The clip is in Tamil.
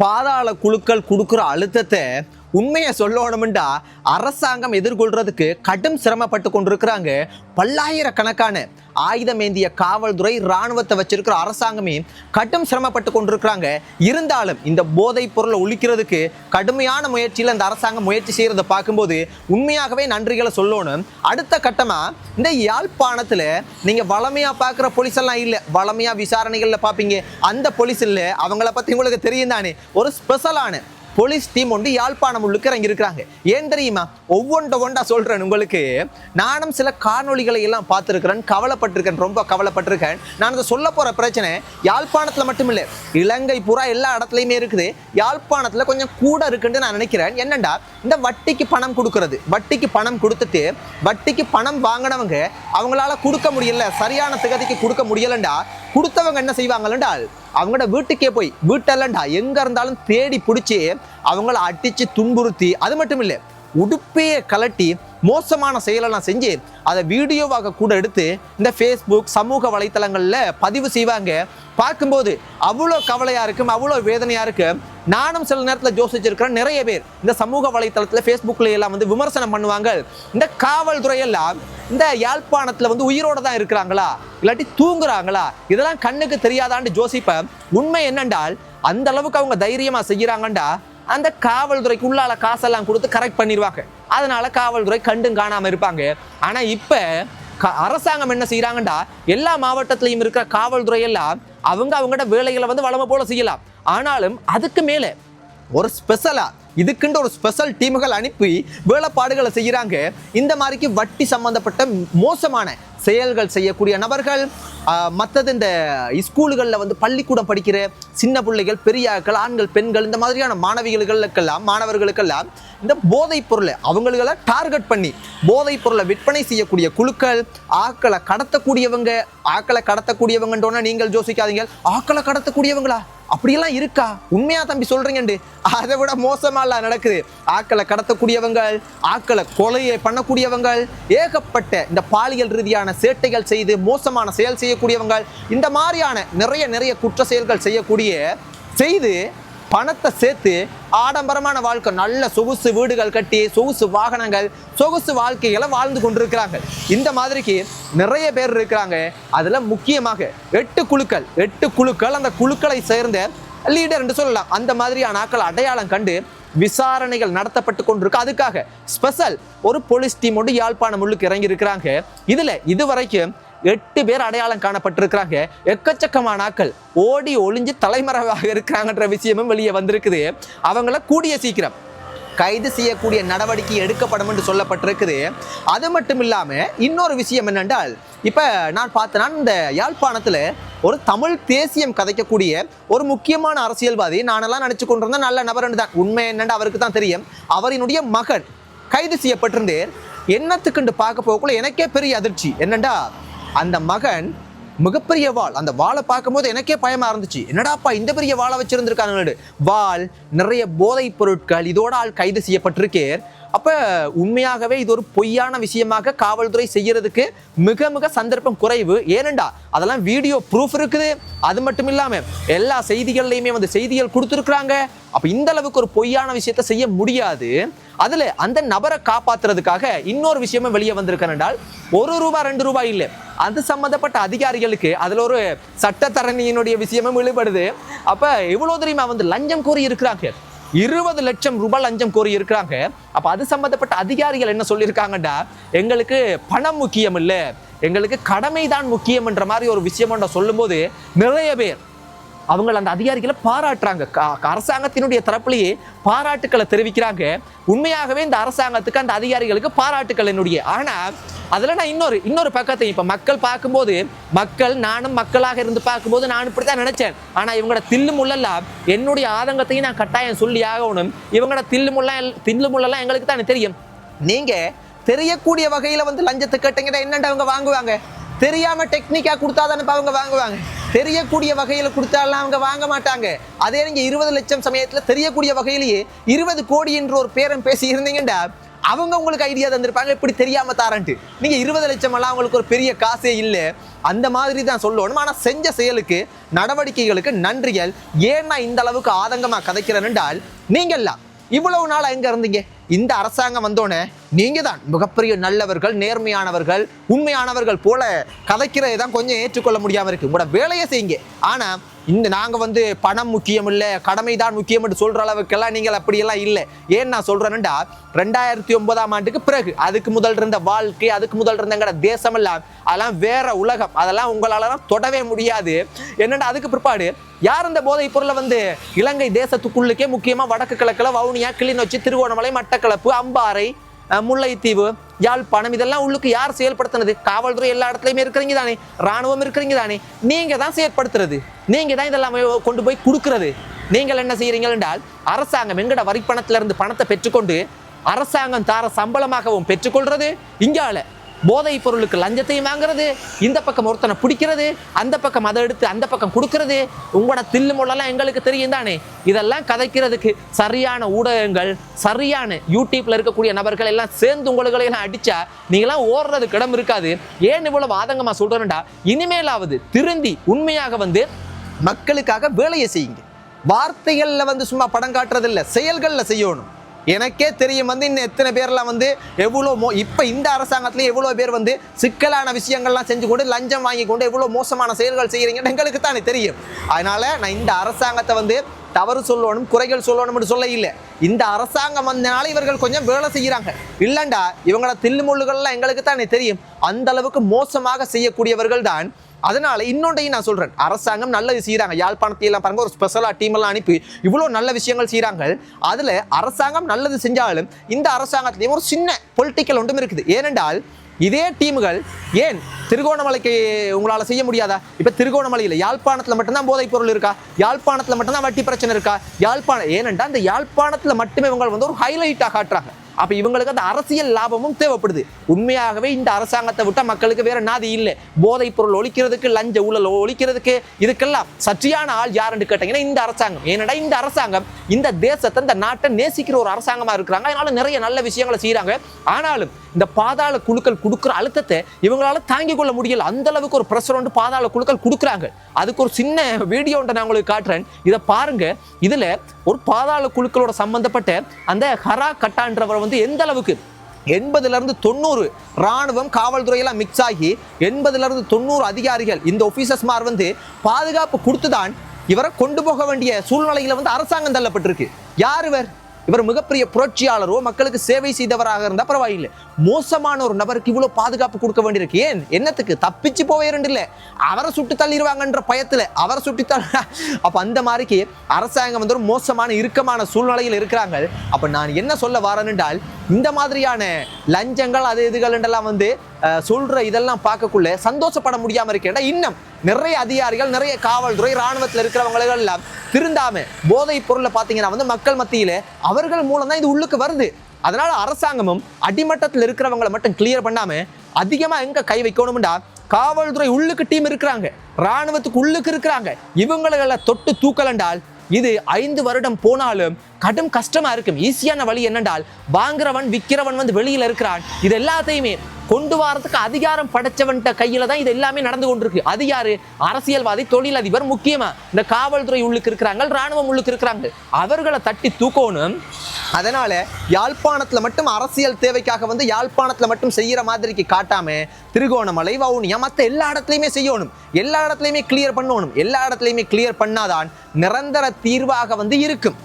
பாதாள குழுக்கள் கொடுக்குற அழுத்தத்தை உண்மையை சொல்லணும்டா அரசாங்கம் எதிர்கொள்றதுக்கு கடும் சிரமப்பட்டு கொண்டிருக்கிறாங்க. பல்லாயிரக்கணக்கான ஆயுதமேந்திய காவல்துறை இராணுவத்தை வச்சிருக்கிற அரசாங்கமே கடும் சிரமப்பட்டு கொண்டிருக்கிறாங்க. இருந்தாலும் இந்த போதைப் பொருளை ஒழிக்கிறதுக்கு கடுமையான முயற்சியில் இந்த அரசாங்கம் முயற்சி செய்கிறத பார்க்கும்போது உண்மையாகவே நன்றிகளை சொல்லணும். அடுத்த கட்டமாக இந்த யாழ்ப்பாணத்தில் நீங்கள் வளமையா பார்க்குற போலீஸ் எல்லாம் இல்லை. வளமையா விசாரணைகளில் பார்ப்பீங்க. அந்த போலீஸ் இல்லை. அவங்கள பற்றி உங்களுக்கு தெரியும் தானே. ஒரு ஸ்பெஷலான போலீஸ் டீம் ஒன்று யாழ்ப்பாணம் உள்ளுக்கு இறங்கி இருக்கிறாங்க ஏன் தெரியுமா? ஒவ்வொன்றை ஒன்றா சொல்கிறேன் உங்களுக்கு. நானும் சில காணொளிகளை எல்லாம் பார்த்துருக்கிறேன் கவலைப்பட்டிருக்கேன் ரொம்ப கவலைப்பட்டிருக்கேன். நான் அதை சொல்ல போகிற பிரச்சனை யாழ்ப்பாணத்தில் மட்டும் இல்லை இலங்கை பூரா எல்லா இடத்துலையுமே இருக்குது. யாழ்ப்பாணத்தில் கொஞ்சம் கூட இருக்குன்னு நான் நினைக்கிறேன். என்னண்டா? இந்த வட்டிக்கு பணம் கொடுக்கறது. வட்டிக்கு பணம் கொடுத்துட்டு வட்டிக்கு பணம் வாங்கினவங்க அவங்களால கொடுக்க முடியல சரியான திகதிக்கு கொடுக்க முடியலண்டா. கொடுத்தவங்க என்ன செய்வாங்கல்லண்டால் அவங்களோட வீட்டுக்கே போய் வீட்டல்லண்டா எங்க இருந்தாலும் தேடி பிடிச்சி அவங்கள அடிச்சு துன்புறுத்தி அது மட்டும் இல்லை உடுப்பையே கலட்டி மோசமான செயலெல்லாம் செஞ்சு அதை வீடியோவாக கூட எடுத்து இந்த ஃபேஸ்புக் சமூக வலைத்தளங்களில் பதிவு செய்வாங்க. பார்க்கும்போது அவ்வளோ கவலையாக இருக்கும் அவ்வளோ வேதனையாக இருக்கு. நானும் சில நேரத்தில் ஜோசிச்சிருக்கிறேன் நிறைய பேர் இந்த சமூக வலைத்தளத்தில் ஃபேஸ்புக்கில் எல்லாம் வந்து விமர்சனம் பண்ணுவாங்க. இந்த காவல்துறையெல்லாம் இந்த யாழ்ப்பாணத்தில் வந்து உயிரோட தான் இருக்கிறாங்களா? இல்லாட்டி தூங்குறாங்களா? இதெல்லாம் கண்ணுக்கு தெரியாதான்னு ஜோசிப்ப உண்மை என்னென்றால் அந்த அளவுக்கு அவங்க தைரியமா செய்யறாங்கண்டா அந்த காவல்துறைக்கு உள்ளால காசெல்லாம் கொடுத்து கரெக்ட் பண்ணிடுவாங்க அதனால காவல்துறை கண்டும் காணாம இருப்பாங்க. ஆனா இப்ப க- அரசாங்கம் என்ன செய்யறாங்கடா எல்லா மாவட்டத்திலையும் இருக்கிற காவல்துறை எல்லாம் அவங்க அவங்களோட வேலைகளை வந்து வளமை போல செய்யலாம். ஆனாலும் அதுக்கு மேலே ஒரு ஸ்பெஷலா இதுக்குன்ற ஒரு ஸ்பெஷல் டீமுகள் அனுப்பி வேலைப்பாடுகளை செய்கிறாங்க. இந்த மாதிரிக்கு வட்டி சம்பந்தப்பட்ட மோசமான செயல்கள் செய்யக்கூடிய நபர்கள் மற்றது இந்த ஸ்கூல்களில் வந்து பள்ளிக்கூடம் படிக்கிற சின்ன பிள்ளைகள் பெரியாக்கள் ஆண்கள் பெண்கள் இந்த மாதிரியான மாணவிகளுக்கெல்லாம் மாணவர்களுக்கெல்லாம் இந்த போதைப் பொருளை அவங்களுக்கெல்லாம் டார்கெட் பண்ணி போதைப் பொருளை விற்பனை செய்யக்கூடிய குழுக்கள் ஆக்களை கடத்தக்கூடியவங்க ஆக்களை கடத்தக்கூடியவங்கன்றோன்னா நீங்கள் யோசிக்காதீங்க. ஆக்களை கடத்தக்கூடியவங்களா? அப்படியெல்லாம் இருக்கா? உண்மையா தம்பி சொல்றீங்கண்டு. அதை விட மோசமாலாம் நடக்குது. ஆக்களை கடத்தக்கூடியவங்கள் ஆக்களை கொலையை பண்ணக்கூடியவங்கள் ஏகப்பட்ட இந்த பாலியல் ரீதியான சேட்டைகள் செய்து மோசமான செயல் செய்யக்கூடியவங்கள் இந்த மாதிரியான நிறைய நிறைய குற்ற செயல்கள் செய்யக்கூடிய செய்து பணத்தை சேர்த்து ஆடம்பரமான வாழ்க்கை நல்ல சொகுசு வீடுகள் கட்டி சொகுசு வாகனங்கள் சொகுசு வாழ்க்கைகளை வாழ்ந்து கொண்டிருக்கிறாங்க. இந்த மாதிரிக்கு நிறைய பேர் இருக்கிறாங்க. அதில் முக்கியமாக எட்டு குழுக்கள் எட்டு குழுக்கள் அந்த குழுக்களை சேர்ந்த லீடர் என்று சொல்லலாம். அந்த மாதிரியான ஆக்கள் அடையாளம் கண்டு விசாரணைகள் நடத்தப்பட்டு கொண்டிருக்கு. அதுக்காக ஸ்பெஷல் ஒரு போலீஸ் டீம் ஒன்று யாழ்ப்பாணம் உள்ளுக்கு இறங்கி இருக்கிறாங்க இதுல இதுவரைக்கும் எட்டு பேர் அடையாளம் காணப்பட்டிருக்கிறாங்க. எக்கச்சக்கமான ஆக்கள் ஓடி ஒளிஞ்சு தலைமறைவாக இருக்கிறாங்கன்ற விஷயமும் வெளியே வந்திருக்குது. அவங்கள கூடிய சீக்கிரம். கைது செய்யக்கூடிய நடவடிக்கை எடுக்கப்படும் என்று சொல்லப்பட்டிருக்குது. அது மட்டும் இல்லாமல் இன்னொரு விஷயம் என்னென்றால் இப்போ நான் பார்த்தேன்னா இந்த யாழ்ப்பாணத்தில் ஒரு தமிழ் தேசியம் கதைக்கக்கூடிய ஒரு முக்கியமான அரசியல்வாதி நானெல்லாம் நினச்சி கொண்டிருந்தேன் நல்ல நபர் தான். உண்மை என்னன்னு அவருக்கு தான் தெரியும். அவரினுடைய மகன் கைது செய்யப்பட்டிருந்தேர் என்னத்துக்குண்டு பார்க்க போகக்குள்ள எனக்கே பெரிய அதிர்ச்சி. என்னண்டா அந்த மகன் மிகப்பெரிய வாள் அந்த வாளை பார்க்கும்போது எனக்கே பயமா இருந்துச்சு. என்னடாப்பா இந்த பெரிய வாழை வச்சிருந்திருக்காங்க வாள் நிறைய போதைப் பொருட்கள் இதோட ஆள் கைது செய்யப்பட்டிருக்கேர் அப்ப உண்மையாகவே இது ஒரு பொய்யான விஷயமாக காவல்துறை செய்யறதுக்கு மிக மிக சந்தர்ப்பம் குறைவு. ஏனண்டா அதெல்லாம் வீடியோ ப்ரூஃப் இருக்குது. அது மட்டும் இல்லாம எல்லா செய்திகள்லையுமே வந்து செய்திகள் கொடுத்துருக்குறாங்க. அப்ப இந்த அளவுக்கு ஒரு பொய்யான விஷயத்தை செய்ய முடியாது. அதுல அந்த நபரை காப்பாத்துறதுக்காக இன்னொரு விஷயமும் வெளியே வந்திருக்கேன் என்றால் ஒரு ரூபாய் ரெண்டு ரூபாய் இல்லை. அது சம்மந்தப்பட்ட அதிகாரிகளுக்கு அதில் ஒரு சட்டத்தரணியினுடைய விஷயமும் விழுபடுது. அப்போ எவ்வளோ தெரியுமா? வந்து லஞ்சம் கோரி இருக்கிறாங்க இருபது லட்சம் ரூபாய் லஞ்சம் கோரி இருக்கிறாங்க அப்போ அது சம்மந்தப்பட்ட அதிகாரிகள் என்ன சொல்லியிருக்காங்கடா எங்களுக்கு பணம் முக்கியம் இல்லை எங்களுக்கு கடமை தான் முக்கியம்ன்ற மாதிரி ஒரு விஷயம் சொல்லும்போது நிறைய பேர் அவங்கள அந்த அதிகாரிகளை பாராட்டுறாங்க. அரசாங்கத்தினுடைய தரப்புலேயே பாராட்டுக்களை தெரிவிக்கிறாங்க. உண்மையாகவே இந்த அரசாங்கத்துக்கு அந்த அதிகாரிகளுக்கு பாராட்டுக்கள் என்னுடைய. ஆனால் அதில் நான் இன்னொரு இன்னொரு பக்கத்தை இப்போ மக்கள் பார்க்கும்போது மக்கள் நானும் மக்களாக இருந்து பார்க்கும்போது நான் இப்படி தான் நினைச்சேன். ஆனால் இவங்களோட தில்லு முள்ளெல்லாம் என்னுடைய ஆதங்கத்தையும் நான் கட்டாயம் சொல்லி ஆகணும். இவங்களோட தில்லு முள்ள தில்லு முள்ளெல்லாம் எங்களுக்கு தானே தெரியும். நீங்கள் தெரியக்கூடிய வகையில் வந்து லஞ்சத்தை கேட்டீங்கன்னா என்னென்ன அவங்க வாங்குவாங்க? தெரியாமல் டெக்னிக்காக கொடுத்தா தானே அவங்க வாங்குவாங்க? தெரியக்கூடிய வகையில் கொடுத்தாலாம் அவங்க வாங்க மாட்டாங்க. அதே நீங்க இருபது லட்சம் சமயத்துல தெரியக்கூடிய வகையிலேயே இருபது கோடி என்று ஒரு பேரம் பேசி இருந்தீங்கடா அவங்க உங்களுக்கு ஐடியா தந்திருப்பாங்க. இப்படி தெரியாம தாரன்ட்டு. நீங்க இருபது லட்சம் எல்லாம் அவங்களுக்கு ஒரு பெரிய காசே இல்லை. அந்த மாதிரி தான் சொல்லணும். ஆனால் செஞ்ச செயலுக்கு நடவடிக்கைகளுக்கு நன்றிகள். ஏன் நான் இந்த அளவுக்கு ஆதங்கமாக கதைக்கிறேன் என்றால் நீங்கள்லாம் இவ்வளவு நாள் எங்க இருந்தீங்க? இந்த அரசாங்கம் வந்தோடனே நீங்கள் தான் மிகப்பெரிய நல்லவர்கள் நேர்மையானவர்கள் உண்மையானவர்கள் போல கதைக்கிறதை தான் கொஞ்சம் ஏற்றுக்கொள்ள முடியாமல் இருக்குது உங்களோட வேலையை செய்யுங்க. ஆனால் இந்த நாங்கள் வந்து பணம் முக்கியம் இல்லை கடமை தான் முக்கியம் என்று சொல்கிற அளவுக்கெல்லாம் நீங்கள் அப்படியெல்லாம் இல்லை. ஏன் நான் சொல்றேன்டா ரெண்டாயிரத்தி ஒன்பதாம் ஆண்டுக்கு பிறகு அதுக்கு முதல் இருந்த வாழ்க்கை அதுக்கு முதல் இருந்தங்கிற தேசம் எல்லாம் அதெல்லாம் வேற உலகம். அதெல்லாம் உங்களாலலாம் தொடவே முடியாது. என்னடா அதுக்கு பிற்பாடு யார் இந்த போதைப் பொருளை வந்து இலங்கை தேசத்துக்குள்ளுக்கே முக்கியமாக வடக்கு கிழக்கில் வவுனியா கிளிநொச்சி திருவோணமலை மட்டக்களப்பு அம்பாறை முல்லைத்தீவு யாழ்ப்பாணம் இதெல்லாம் உள்ளுக்கு யார் செயல்படுத்தினது? காவல்துறை எல்லா இடத்துலையுமே இருக்கிறீங்க தானே. ராணுவம் இருக்கிறீங்க தானே. நீங்க தான் செயற்படுத்துறது. நீங்க தான் இதெல்லாம் கொண்டு போய் கொடுக்கறது. நீங்கள் என்ன செய்யறீங்க என்றால் அரசாங்கம் எங்கட வரி பணத்திலிருந்து பணத்தை பெற்றுக்கொண்டு அரசாங்கம் தார சம்பளமாகவும் பெற்றுக்கொள்றது. இங்கால போதைப் பொருளுக்கு லஞ்சத்தையும் வாங்குறது இந்த பக்கம் ஒருத்தனை பிடிக்கிறது அந்த பக்கம் அதை எடுத்து அந்த பக்கம் கொடுக்கறது உங்களோட தில்லு முள்ளெல்லாம் எங்களுக்கு தெரியும் தானே? இதெல்லாம் கதைக்கிறதுக்கு சரியான ஊடகங்கள் சரியான யூடியூப்ல இருக்கக்கூடிய நபர்கள் எல்லாம் சேர்ந்து உங்களை எல்லாம் அடிச்சா நீங்களாம் ஓடுறதுக்கு இடம் இருக்காது. ஏன் இவ்வளவு ஆதங்கமா சொல்றேன்டா இனிமேலாவது திருந்தி உண்மையாக வந்து மக்களுக்காக வேலையை செய்யுங்க. வார்த்தைகளில் வந்து சும்மா படம் காட்டுறது செயல்களில் செய்யணும். எனக்கே தெரியும் வந்து இன்னும் எத்தனை பேர்லாம் வந்து எவ்வளோ மோ இப்போ இந்த அரசாங்கத்துல எவ்வளோ பேர் வந்து சிக்கலான விஷயங்கள்லாம் செஞ்சு கொண்டு லஞ்சம் வாங்கி கொண்டு எவ்வளோ மோசமான செயல்கள் செய்கிறீங்கன்னு எங்களுக்கு தானே தெரியும். அதனால் நான் இந்த அரசாங்கத்தை வந்து தவறு சொல்லணும் குறைகள் சொல்லணும்னு சொல்ல இல்லை இந்த அரசாங்கம் வந்தனால இவர்கள் கொஞ்சம் வேலை செய்கிறாங்க இல்லைண்டா இவங்களோட தில்லுமுள்ளுகள்லாம் எங்களுக்கு தானே தெரியும். அந்த அளவுக்கு மோசமாக செய்யக்கூடியவர்கள் தான் அதனால இன்னொன்றையும் நான் சொல்றேன். அரசாங்கம் நல்லது செய்கிறாங்க யாழ்ப்பாணத்தையெல்லாம் பாருங்கள் பாருங்க ஒரு ஸ்பெஷலாக டீம் எல்லாம் அனுப்பி இவ்வளோ நல்ல விஷயங்கள் செய்கிறாங்க அதில் அரசாங்கம் நல்லது செஞ்சாலும் இந்த அரசாங்கத்திலையும் ஒரு சின்ன பொலிட்டிக்கல் ஒன்றும் இருக்குது. ஏனென்றால் இதே டீம்கள் ஏன் திருகோணமலைக்கு உங்களால் செய்ய முடியாதா? இப்போ திருகோணமலையில் யாழ்ப்பாணத்தில் மட்டும்தான் போதைப் பொருள் இருக்கா? யாழ்ப்பாணத்தில் மட்டும்தான் வட்டி பிரச்சனை இருக்கா? யாழ்ப்பாணம் ஏனென்றால் இந்த யாழ்ப்பாணத்தில் மட்டுமே இவங்க வந்து ஒரு ஹைலைட்டாக காட்டுறாங்க. அப்ப இவங்களுக்கு அந்த அரசியல் லாபமும் தேவைப்படுது. உண்மையாகவே இந்த அரசாங்கத்தை விட்டா மக்களுக்கு வேற நாதி இல்லை. போதைப் பொருள் ஒழிக்கிறதுக்கு லஞ்ச ஊழல் ஒழிக்கிறதுக்கு இதுக்கெல்லாம் சற்றியான ஆள் யாருன்னு கேட்டீங்கன்னா இந்த அரசாங்கம். ஏனடா இந்த அரசாங்கம் இந்த தேசத்தை இந்த நாட்டை நேசிக்கிற ஒரு அரசாங்கமா இருக்கிறாங்க. அதனால நிறைய நல்ல விஷயங்களை செய்யறாங்க ஆனாலும் இந்த பாதாள குழுக்கள் கொடுக்குற அழுத்தத்தை இவங்களால தாங்கிக் கொள்ள முடியல. அந்த அளவுக்கு ஒரு ப்ரெஷர் வந்து பாதாள குழுக்கள் கொடுக்குறாங்க. அதுக்கு ஒரு சின்ன வீடியோ ஒன்றை நான் உங்களுக்கு காட்டுறேன். இதை பாருங்க. இதுல ஒரு பாதாள குழுக்களோட சம்பந்தப்பட்ட அந்த ஹரா கட்டான்றவர் வந்து எந்த அளவுக்கு? எண்பதுல இருந்து தொண்ணூறு ராணுவம் காவல்துறையெல்லாம் மிக்ஸ் ஆகி எண்பதுல இருந்து தொண்ணூறு அதிகாரிகள் இந்த ஒபீசர்ஸ்மார் வந்து பாதுகாப்பு கொடுத்துதான் இவரை கொண்டு போக வேண்டிய சூழ்நிலையில் வந்து அரசாங்கம் தள்ளப்பட்டிருக்கு. யார் இவர்? இவர் மிகப்பெரிய புரட்சியாளரோ மக்களுக்கு சேவை செய்தவராக இருந்தா பரவாயில்லை. மோசமான ஒரு நபருக்கு இவ்வளவு பாதுகாப்பு கொடுக்க வேண்டியிருக்கு. ஏன்? என்னத்துக்கு? தப்பிச்சு போவே இல்ல. அவரை சுட்டு தள்ளிடுவாங்கன்ற பயத்துல அவரை சுட்டு தள்ள அப்ப அந்த மாதிரிக்கு அரசாங்கம் வந்து ஒரு மோசமான இறுக்கமான சூழ்நிலையில் இருக்கிறாங்க. அப்ப நான் என்ன சொல்ல வரேன்னால் இந்த மாதிரியான லஞ்சங்கள் அது இதுகள் என்றெல்லாம் வந்து அஹ், சொல்ற இதெல்லாம் பார்க்கக்குள்ள சந்தோஷப்பட முடியாம இருக்கேன் இன்னும் நிறைய அதிகாரிகள் நிறைய காவல்துறை ராணுவத்தில் இருக்கிறவங்களெல்லாம் திருந்தாம போதைப் பொருளை பார்த்தீங்கன்னா வந்து மக்கள் மத்தியில் அவர்கள் மூலம் தான் இது உள்ளுக்கு வருது. அதனால அரசாங்கமும் அடிமட்டத்தில் இருக்கிறவங்களை மட்டும் கிளியர் பண்ணாம அதிகமா எங்க கை வைக்கணும்டா? காவல்துறை உள்ளுக்கு டீம் இருக்கிறாங்க. ராணுவத்துக்கு உள்ளுக்கு இருக்கிறாங்க. இவங்களை தொட்டு தூக்கலண்டால் இது ஐந்து வருடம் போனாலும் கடும் கஷ்டமா இருக்கும். ஈஸியான வழி என்னென்றால் வாங்குறவன் விற்கிறவன் வந்து வெளியில இருக்கிறான். இது எல்லாத்தையுமே கொண்டு வரதுக்கு அதிகாரம் படைச்சவன்ட்ட கையில தான் இது எல்லாமே நடந்து கொண்டிருக்கு. அது யாரு? அரசியல்வாதி தொழிலதிபர் முக்கியமா இந்த காவல்துறை உள்ளுக்கு இருக்கிறாங்க ராணுவம் உள்ளுக்கு இருக்கிறாங்க. அவர்களை தட்டி தூக்கணும். அதனால யாழ்ப்பாணத்துல மட்டும் அரசியல் தேவைக்காக வந்து யாழ்ப்பாணத்துல மட்டும் செய்யற மாதிரிக்கு காட்டாம திருகோணமலை வவுனியா மற்ற எல்லா இடத்துலையுமே செய்யணும். எல்லா இடத்துலையுமே கிளியர் பண்ணணும். எல்லா இடத்துலையுமே கிளியர் பண்ணாதான் நிரந்தர தீர்வாக வந்து இருக்கும்.